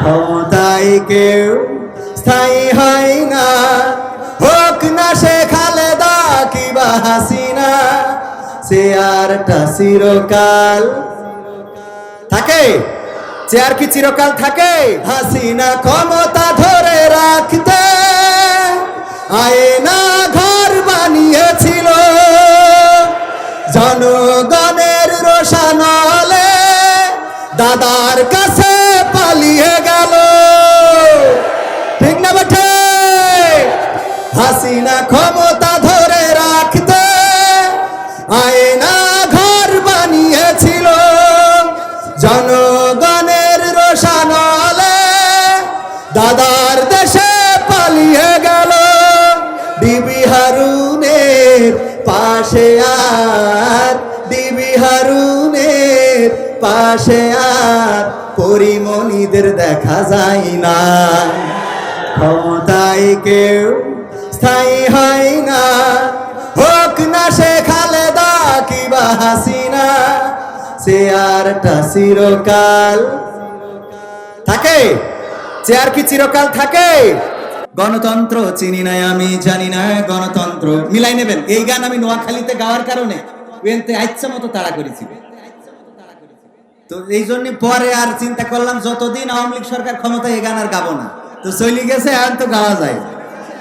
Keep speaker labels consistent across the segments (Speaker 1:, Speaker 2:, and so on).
Speaker 1: ক্ষমতায় কেউ স্থায়ী হয় না। হোক না সে খালেদা কিবা হাসিনা চেয়ারটা চিরকাল থাকে। চেয়ার কি চিরকাল থাকে? হাসিনা ক্ষমতা হাসিনা ক্ষমতা ধরে রাখতে আয়না ঘর বানিয়েছিল। জনগণের রোশানলে দাদার দেশে পালিয়ে গেল। ডিবি হারুনের পাশে আর, ডিবি হারুনের পাশে আর পরিমণিদের দেখা যায় না। ক্ষমতায় কেউ স্থায়ী হয় না। হোক না সে খালেদা কিবা হাসিনা চেয়ারটা চিরকাল থাকে। চেয়ার কি চিরকাল থাকে? গণতন্ত্র চিনি নাই আমি, জানি না, গণতন্ত্র। মিলাই নেবেন, এই গান আমি নোয়াখালীতে গাওয়ার কারণে ওয়েনতে ইচ্ছা মতো তাড়া করেছি। তো এই জন্য পরে আর চিন্তা করলাম, যতদিন আওয়ামী লীগ সরকার ক্ষমতায় এই গান আর গাবো না। তো চলে গেছে আর তো গাওয়া যায়।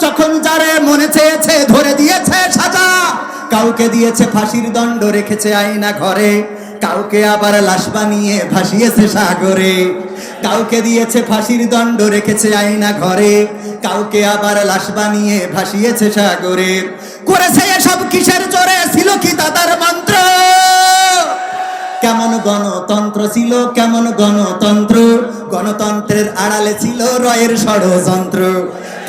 Speaker 1: যখন যারে মনে চেয়েছে, ধরে দিয়েছে সাজা। কাউকে দিয়েছে ফাঁসির দণ্ড, রেখেছে আয়না ঘরে। কাউকে আবার লাশ বানিয়ে ভাসিয়েছে সাগরে। কাউকে দিয়েছে ফাঁসির দণ্ড, রেখেছে আয়না ঘরে। কাউকে আবার লাশ বানিয়ে ভাসিয়েছে সাগরে। করেছে এসব কিসের জোরে? ছিল কি দাদার মন্ত্র? কেমন গণতন্ত্র ছিল, কেমন গণতন্ত্র? গণতন্ত্রের আড়ালে ছিল রয়ের ষড়যন্ত্র।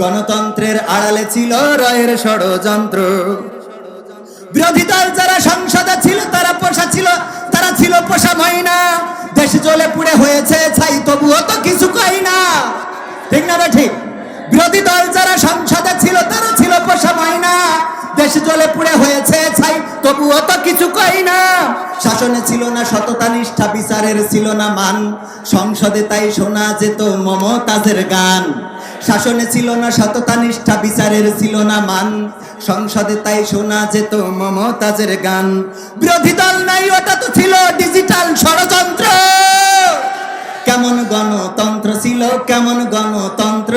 Speaker 1: গণতন্ত্রের আড়ালে ছিল রয়ের ষড়যন্ত্র। বিরোধী দল যারা সংসদে ছিল, তারা পোষা ছিল, তারা ছিল পোষা ময়না। দেশ জ্বলে পুড়ে হয়েছে ছাই, তবুও তো কিছু কই না। ঠিক না ঠিক? বিরোধী দল যারা সংসদে ছিল, তারা ছিল পোষা ময়না। দেশ জ্বলে পুড়ে হয়েছে ছাই, তবুও তো কিছু কই না। শাসনে ছিল না সততা, নিষ্ঠা, বিচারের ছিল না মান। সংসদে তাই শোনা যেত মমতাজের গান। শাসনে ছিল না সততা, নিষ্ঠা, বিচারের ছিল না মান। সংসদে তাই শোনা যেত মমতাজের গান। বিরোধী দল নাই, ওটা তো ছিল ডিজিটাল ষড়যন্ত্র। কেমন গণতন্ত্র ছিল, কেমন গণতন্ত্র?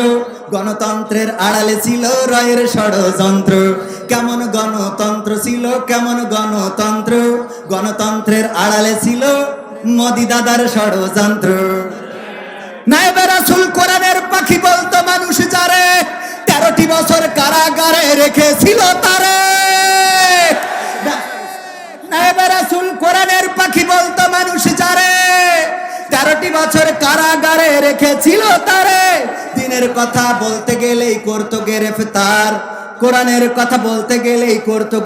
Speaker 1: গণতন্ত্রের আড়ালে ছিল রয়ের ষড়যন্ত্র। কেমন গণতন্ত্র ছিল, কেমন গণতন্ত্র? গণতন্ত্রের আড়ালে ছিল মোদি দাদার ষড়যন্ত্র। নায়েবে রাসূল কোরআনের রেখেছিল তারে। পাখি বলতো মানুষ তেরোটি বছর কারাগারে রেখেছিল দিনের কথা বলতে গেলেই করতো কথা বলতে গেলেই করতো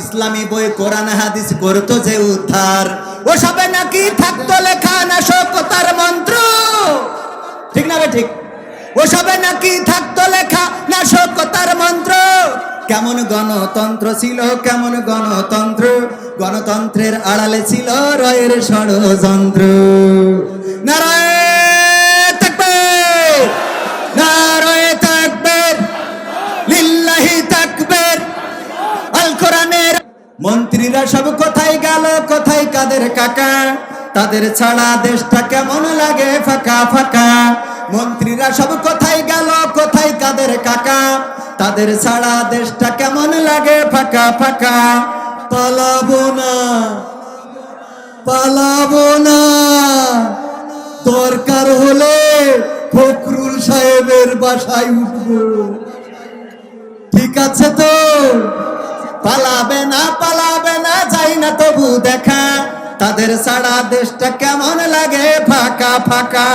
Speaker 1: ইসলামী বই, কোরআন, হাদিস করতো যে উদ্ধার। ওসবে নাকি থাকতো লেখা না শোক তার মন্ত্র। ঠিক না ঠিক? ওসবে নাকি থাকতো লেখা নাশকতার মন্ত্র? কেমন গণতন্ত্র ছিল, কেমন গণতন্ত্র? গণতন্ত্রের আড়ালে ছিল রয়ের ষড়যন্ত্র। নারায়ণ তাকবীর নারায়ণ তাকবীর লিল্লাহি তাকবীর আল মন্ত্রীরা সব কোথায় গেল, কোথায় কাদের কাকা? তাদের ছাড়া দেশটা কেমন লাগে ফাঁকা ফাঁকা? মন্ত্রীরা সব কোথায় গেল, কোথায় কাদের কাকা? তাদের ছাড়া দেশটা কেমন লাগে? ফাঁকা ফাঁকা। পালাবো না পালাবো না। দরকার হলে ফখরুল সাহেবের বাসায় উঠবো। ঠিক আছে তো? পালাবে না পালাবে না, যাই না তবু দেখা। তাদের সারা দেশটা কেমন লাগে? ফাঁকা ফাঁকা।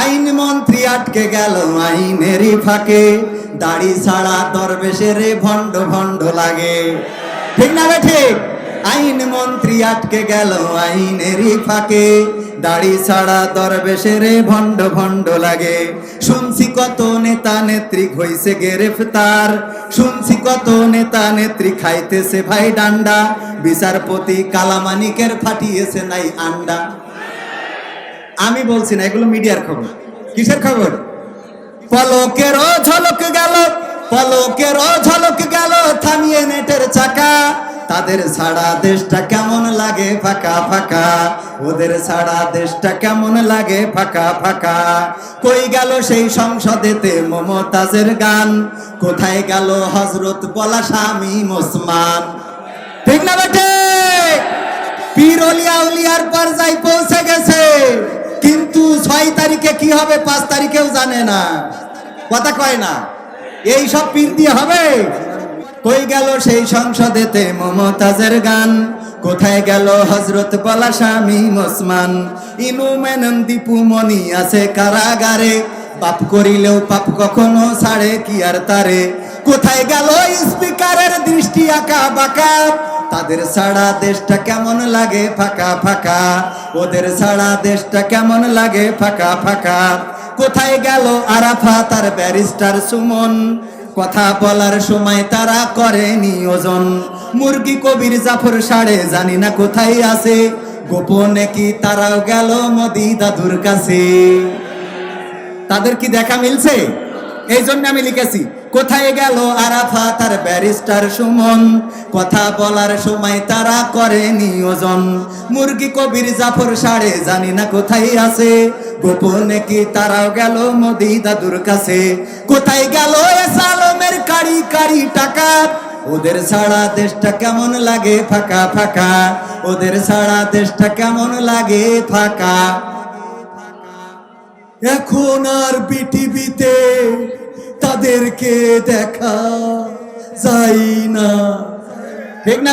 Speaker 1: আইন মন্ত্রী আটকে গেল আইনেরই ফাঁকে। দাড়ি ছাড়া দরবেশের ভণ্ড ভণ্ড লাগে। ঠিক না বে ঠিক? আইন মন্ত্রী আটকে গেল আইনেরই ফাঁকে। দাড়ি ছাড়া দরবেশের ভণ্ড ভণ্ড লাগে। শুনছি কত নেতা নেত্রী হইছে গ্রেফতার। শুনছি কত নেতা নেত্রী খাইতেছে ভাই ডান্ডা। বিচারপতি কালামানিকের ফাটিয়েছে নাই আন্ডা। আমি বলছি না, এগুলো মিডিয়ার খবর। কিসের খবর? পলকের ঝলক গেল, পলকের ঝলক গেল, থামিয়ে নেটের চাকা। তাদের সারা দেশটা কেমন লাগে ফাঁকা ফাঁকা? ওদের সারা দেশটা কেমন লাগে ফাঁকা ফাঁকা? কই গেল সেই সংসদেতে মমতাজের গান? কোথায় গেল হজরত বলা স্বামী মোসমান ঠিক না বেটে? পীর অলিয়া উলিয়ার পর্যায়ে পৌঁছে গেছে। কিন্তু ছয় তারিখে কি হবে, পাঁচ তারিখেও জানে না। কথা কয় না? এই সব পীর দিয়ে হবে? কই গেল সেই সংসদেতে মমতাজের গান? কোথায় গেল হজরত বলা স্বামী ওসমান? ইনু মেনন দীপু মনি আছে কারাগারে। পাপ করিলেও পাপ কখনো ছাড়ে, কি আর তারে? কোথায় গেল স্পিকারের দৃষ্টি আঁকা বাঁকা? তাদের সারা দেশটা কেমন লাগে? ফাঁকা ফাঁকা। ওদের সারা দেশটা কেমন লাগে? ফাঁকা ফাঁকা। কোথায় গেল আরাফা তার ব্যারিস্টার সুমন? কথা বলার সময় তারা করে নিয়োজন মুরগি কবির জাফর সাড়ে জানি না কোথায় আছে। গোপনে কি তারাও গেল মোদি দাদুর কাছে? তাদের কি দেখা মিলছে? এই জন্য আমি লিখেছি কোথায় গেল আরাফা? তার ব্যারিস্টার সুমন। কথা বলার সময় তারা করে নিয়োজন। মুরগি কবির জাফর সাড়ে জানি না কোথায় আছে। গোপনে কি তারাও গেল মোদি দাদুর কাছে? কোথায় গেল সালমের কারি কারি টাকা? ওদের ছাড়া দেশটা কেমন লাগে ফাঁকা ফাঁকা? ওদের ছাড়া দেশটা কেমন লাগে ফাঁকা? এখন আর পৃথিবীতে তাদেরকে দেখা যায় না। ঠিক না